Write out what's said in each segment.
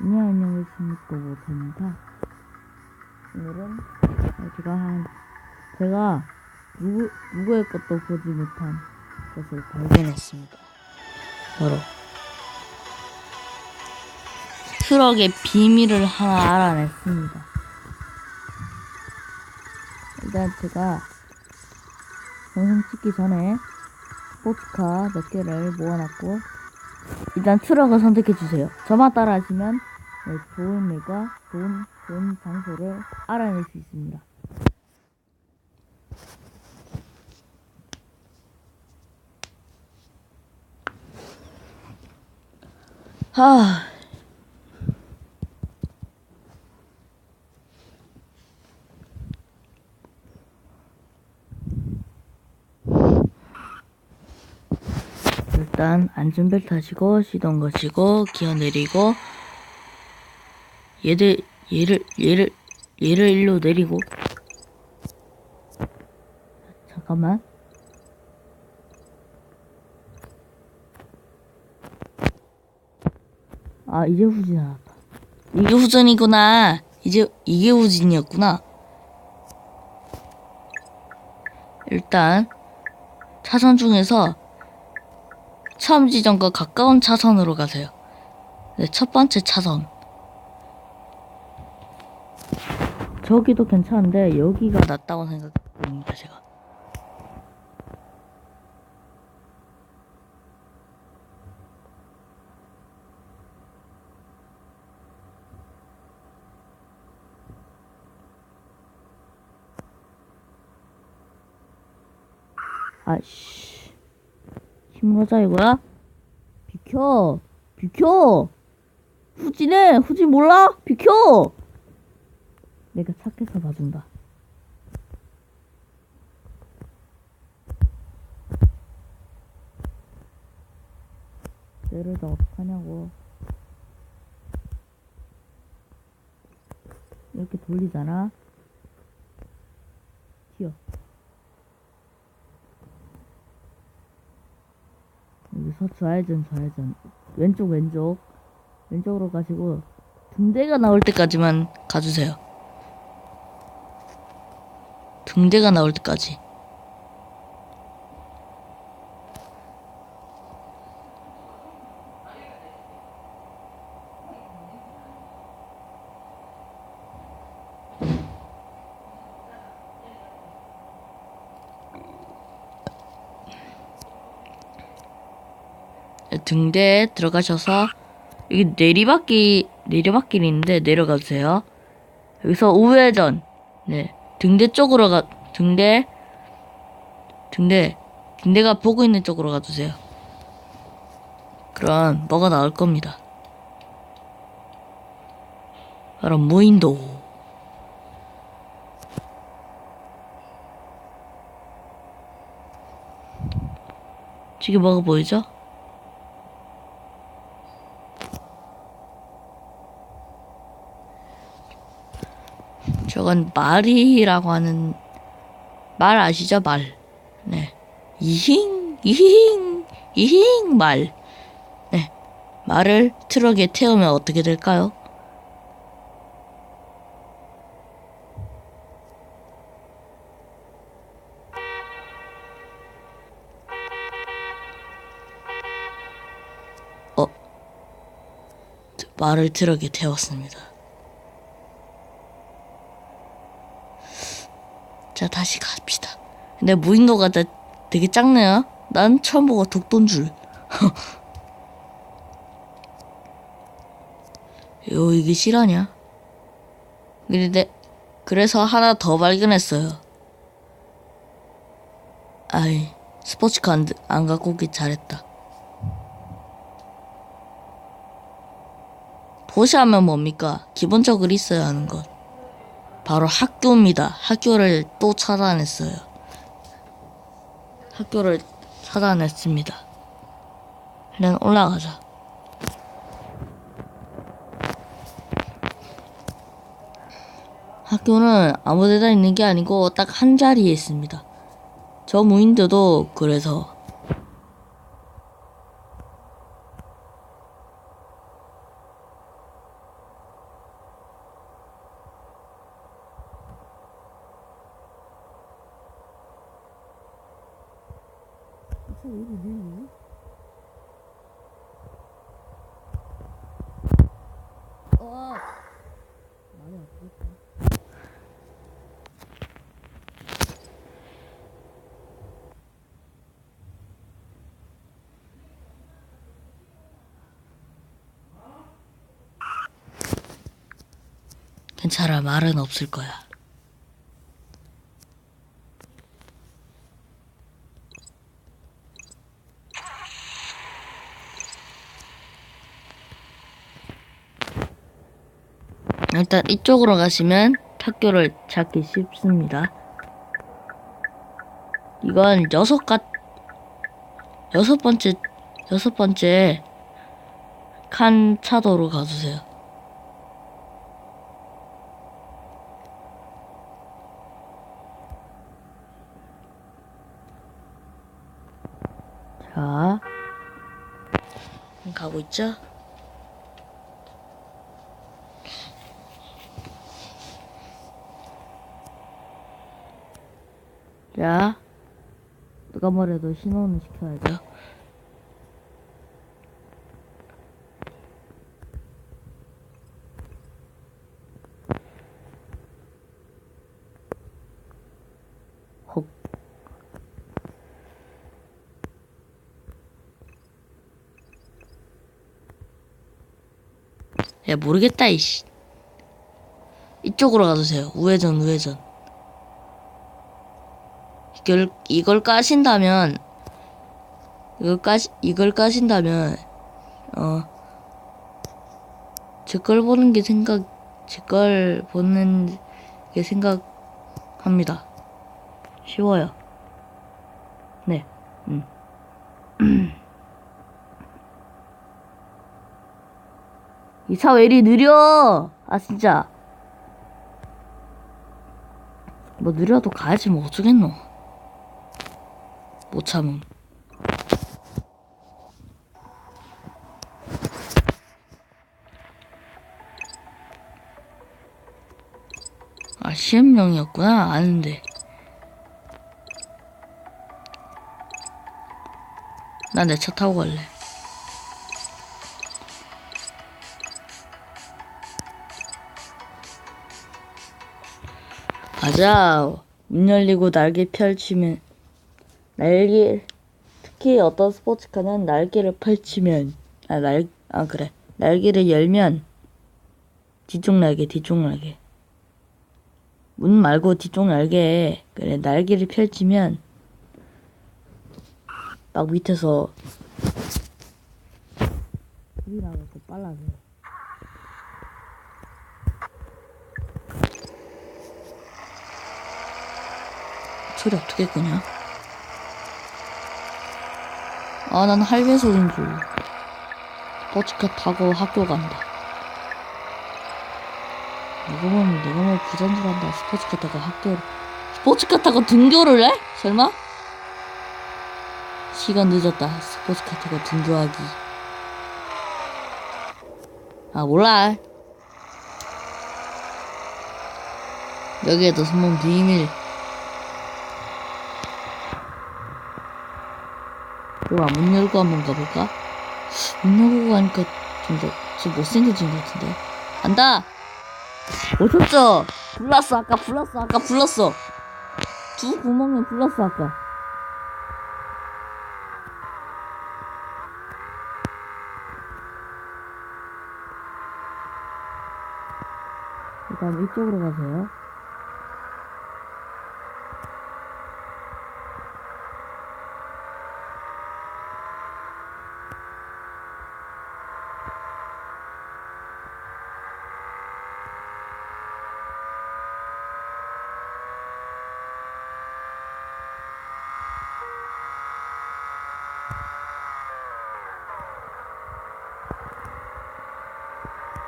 네, 안녕하십니까, 모입니다 오늘은 제가 한, 제가 누구, 누구의 것도 보지 못한 것을 발견했습니다. 바로, 트럭의 비밀을 하나 알아냈습니다. 일단 제가 영상 찍기 전에 스포츠카 몇 개를 모아놨고, 일단 트럭을 선택해 주세요. 저만 따라 하시면 네, 좋은 일과 좋은 좋은 장소를 알아낼 수 있습니다. 하. 일단 안전벨트 하시고 시동 거시고 기어 내리고 얘들 얘를 얘를 얘를 일로 내리고. 잠깐만. 아 이제 후진 나왔다 이게 후진이구나. 이제 이게 후진이었구나. 일단 차선 중에서 처음 지점과 가까운 차선으로 가세요. 네, 첫 번째 차선. 저기도 괜찮은데 여기가 낫다고 생각합니다 제가. 아씨 힘모자 이거야? 비켜 비켜 후진해 후진 몰라? 비켜 내가 착해서 봐준다. 내려다 어떡하냐고. 이렇게 돌리잖아. 튀어. 여기서 좌회전, 좌회전. 왼쪽, 왼쪽. 왼쪽으로 가시고, 등대가 나올 때까지만 가주세요. 등대가 나올 때까지. 등대에 들어가셔서 여기 내리막길이 있는데 내려가주세요. 여기서 우회전 네 등대 쪽으로 가 등대 등대 등대가 보고 있는 쪽으로 가주세요. 그럼 뭐가 나올 겁니다. 바로 무인도. 지금 뭐가 보이죠? 저건 말이라고 하는 말 아시죠? 말. 네. 이힝, 이힝, 이힝 말. 네. 말을 트럭에 태우면 어떻게 될까요? 어. 말을 트럭에 태웠습니다. 자 다시 갑시다. 근데 무인도가 다 되게 작네요. 난 처음 보고 독돈 줄. 요 이게 실화냐? 근데 그래서 하나 더 발견했어요. 아이 스포츠카 안, 안 갖고 오기 잘했다. 도시하면 뭡니까? 기본적으로 있어야 하는 것. 바로 학교입니다. 학교를 또 찾아냈어요. 학교를 찾아냈습니다. 그냥 올라가자. 학교는 아무 데나 있는 게 아니고 딱 한 자리에 있습니다. 저 무인도도 그래서 왜 이리 느리? 괜찮아, 말은 없을 거야. 일단 이쪽으로 가시면 학교를 찾기 쉽습니다. 이건 여섯 가 여섯 번째 여섯 번째 칸 차도로 가주세요. 자, 가고 있죠? 자, 누가 뭐래도 신호는 시켜야죠. 혹. 야, 모르겠다, 이씨. 이쪽으로 가주세요. 우회전, 우회전. 이걸, 이걸 까신다면, 이걸 까시, 이걸 까신다면, 어, 제 걸 보는 게 생각, 제 걸 보는 게 생각합니다. 쉬워요. 네, 음. 이차 왜 이리 느려? 아, 진짜. 뭐 느려도 가야지 뭐 어쩌겠노. 못 참음. 아, 시험용이었구나. 아는데. 난내차 타고 갈래. 가자. 문 열리고 날개 펼치면 날개 특히 어떤 스포츠카는 날개를 펼치면 아 날 아 그래. 날개를 열면 뒤쪽 날개 뒤쪽 날개. 문 말고 뒤쪽 날개. 그래 날개를 펼치면 막 밑에서 소리 나서 빨라져 소리 어떻게 끄냐? 아, 난 할배 소리인 줄. 버치카 타고 학교 간다. 이거 보면 내가 뭐 부자인 줄 안다. 스포츠카 타고 학교를. 스포츠카 타고 등교를 해? 설마? 시간 늦었다. 스포츠카 타고 등교하기. 아, 몰라. 여기에도 손목 비밀. 그럼 문 열고 한번 가볼까? 문 열고 가니까 좀 더, 좀 못생겨진 것 같은데. 간다! 오셨죠? 불났어, 아까 불났어, 아까 불렀어. 두 구멍에 불났어, 아까. 일단 이쪽으로 가세요.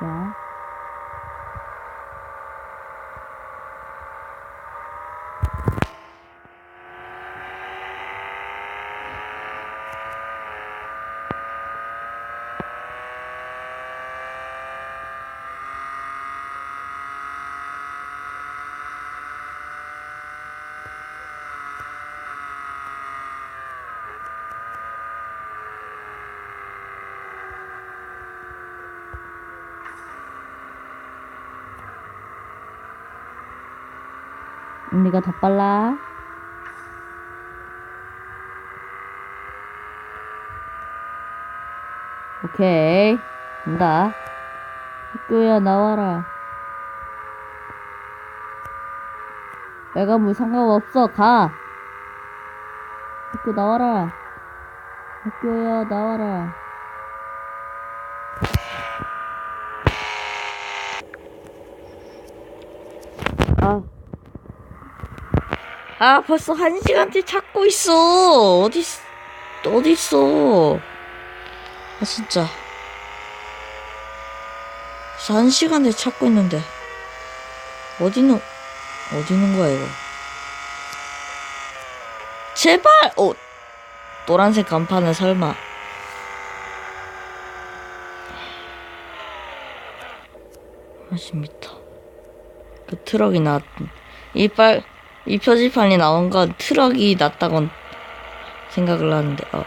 자. 언니가 더 빨라. 오케이. 간다. 학교야, 나와라. 내가 뭐 상관없어, 가! 학교 나와라. 학교야, 나와라. 아. 아, 벌써 한 시간째 찾고 있어. 어디, 있- 어디 있어. 아, 진짜. 한 시간째 찾고 있는데. 어디 있는, 어디 있는 거야, 이거. 제발! 어, 노란색 간판은 설마. 한 10m. 그 트럭이 나왔, 이 빨, 이 표지판이 나온 건 트럭이 났다고 생각을 하는데, 어.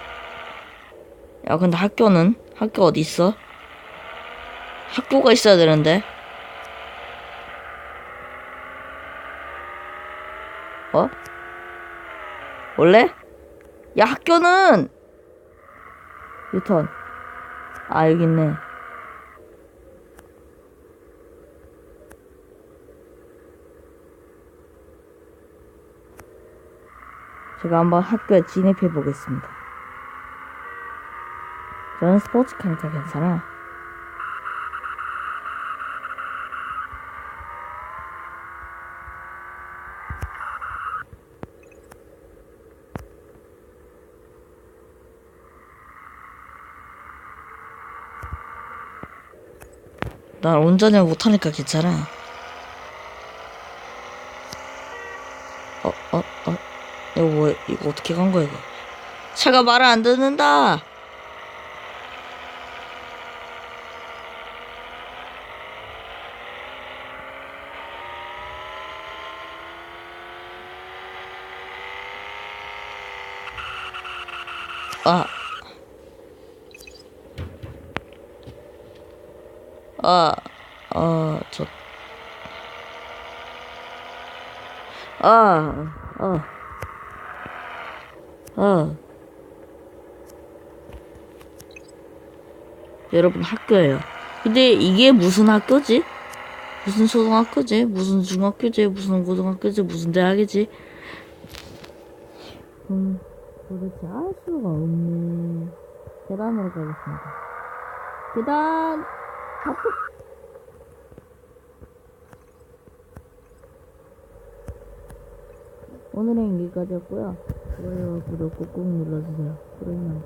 야, 근데 학교는? 학교 어디 있어? 학교가 있어야 되는데. 어? 원래? 야, 학교는! 유턴. 아, 여기 있네. 제가 한번 학교에 진입해 보겠습니다. 저는 스포츠 카니까 괜찮아. 난 운전을 못하니까 괜찮아. 어, 어, 어. 이거 어떻게 간 거야, 이거? 차가 말을 안 듣는다! 아. 아, 아, 저. 아, 아. 아. 여러분 학교예요. 근데 이게 무슨 학교지? 무슨 초등학교지? 무슨 중학교지? 무슨 고등학교지? 무슨 대학이지? 음, 도대체 알 수가 없네. 계단으로 가겠습니다. 계단! 앞으로! 오늘은 여기까지였고요. 좋아요와 구독 꾹꾹 눌러주세요. 그러면